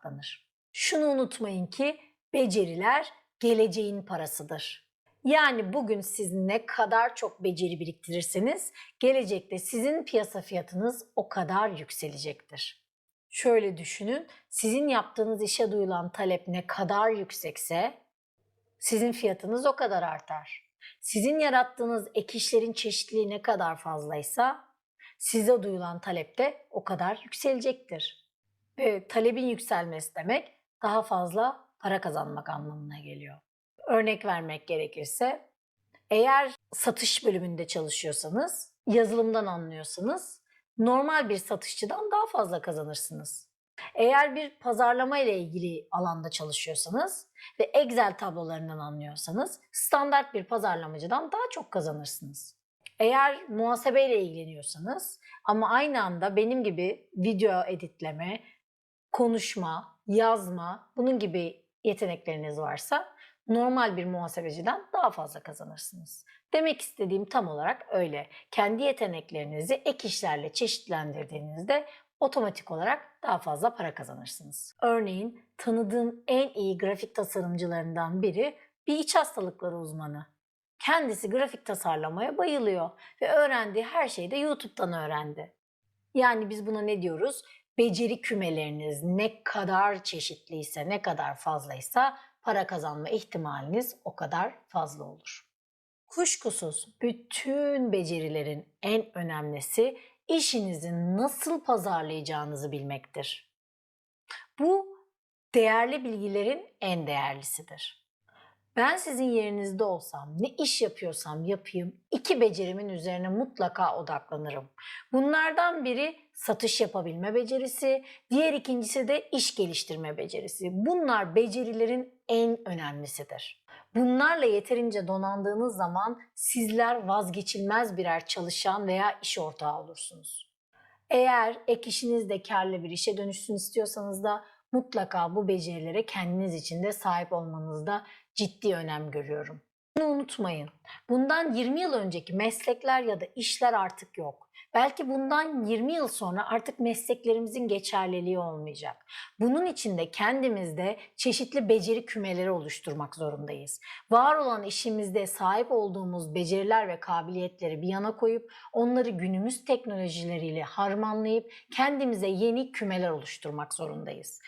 odaklanır. Şunu unutmayın ki beceriler geleceğin parasıdır. Yani bugün siz ne kadar çok beceri biriktirirseniz gelecekte sizin piyasa fiyatınız o kadar yükselecektir. Şöyle düşünün, sizin yaptığınız işe duyulan talep ne kadar yüksekse sizin fiyatınız o kadar artar. Sizin yarattığınız ek işlerin çeşitliliği ne kadar fazlaysa size duyulan talep de o kadar yükselecektir. Ve talebin yükselmesi demek daha fazla para kazanmak anlamına geliyor. Örnek vermek gerekirse eğer satış bölümünde çalışıyorsanız, yazılımdan anlıyorsanız normal bir satışçıdan daha fazla kazanırsınız. Eğer bir pazarlama ile ilgili alanda çalışıyorsanız ve Excel tablolarından anlıyorsanız standart bir pazarlamacıdan daha çok kazanırsınız. Eğer muhasebe ile ilgileniyorsanız ama aynı anda benim gibi video editleme, konuşma, yazma bunun gibi yetenekleriniz varsa normal bir muhasebeciden daha fazla kazanırsınız. Demek istediğim tam olarak öyle. Kendi yeteneklerinizi ek işlerle çeşitlendirdiğinizde otomatik olarak daha fazla para kazanırsınız. Örneğin tanıdığım en iyi grafik tasarımcılarından biri bir iç hastalıkları uzmanı. Kendisi grafik tasarlamaya bayılıyor ve öğrendiği her şeyi de YouTube'dan öğrendi. Yani biz buna ne diyoruz? Beceri kümeleriniz ne kadar çeşitliyse, ne kadar fazlaysa para kazanma ihtimaliniz o kadar fazla olur. Kuşkusuz bütün becerilerin en önemlisi işinizi nasıl pazarlayacağınızı bilmektir. Bu değerli bilgilerin en değerlisidir. Ben sizin yerinizde olsam, ne iş yapıyorsam yapayım, iki becerimin üzerine mutlaka odaklanırım. Bunlardan biri satış yapabilme becerisi, diğer ikincisi de iş geliştirme becerisi. Bunlar becerilerin en önemlisidir. Bunlarla yeterince donandığınız zaman sizler vazgeçilmez birer çalışan veya iş ortağı olursunuz. Eğer ek işinizde karlı bir işe dönüşsün istiyorsanız da mutlaka bu becerilere kendiniz için de sahip olmanızda ciddi önem görüyorum. Bunu unutmayın. Bundan 20 yıl önceki meslekler ya da işler artık yok. Belki bundan 20 yıl sonra artık mesleklerimizin geçerliliği olmayacak. Bunun için de kendimizde çeşitli beceri kümeleri oluşturmak zorundayız. Var olan işimizde sahip olduğumuz beceriler ve kabiliyetleri bir yana koyup onları günümüz teknolojileriyle harmanlayıp kendimize yeni kümeler oluşturmak zorundayız.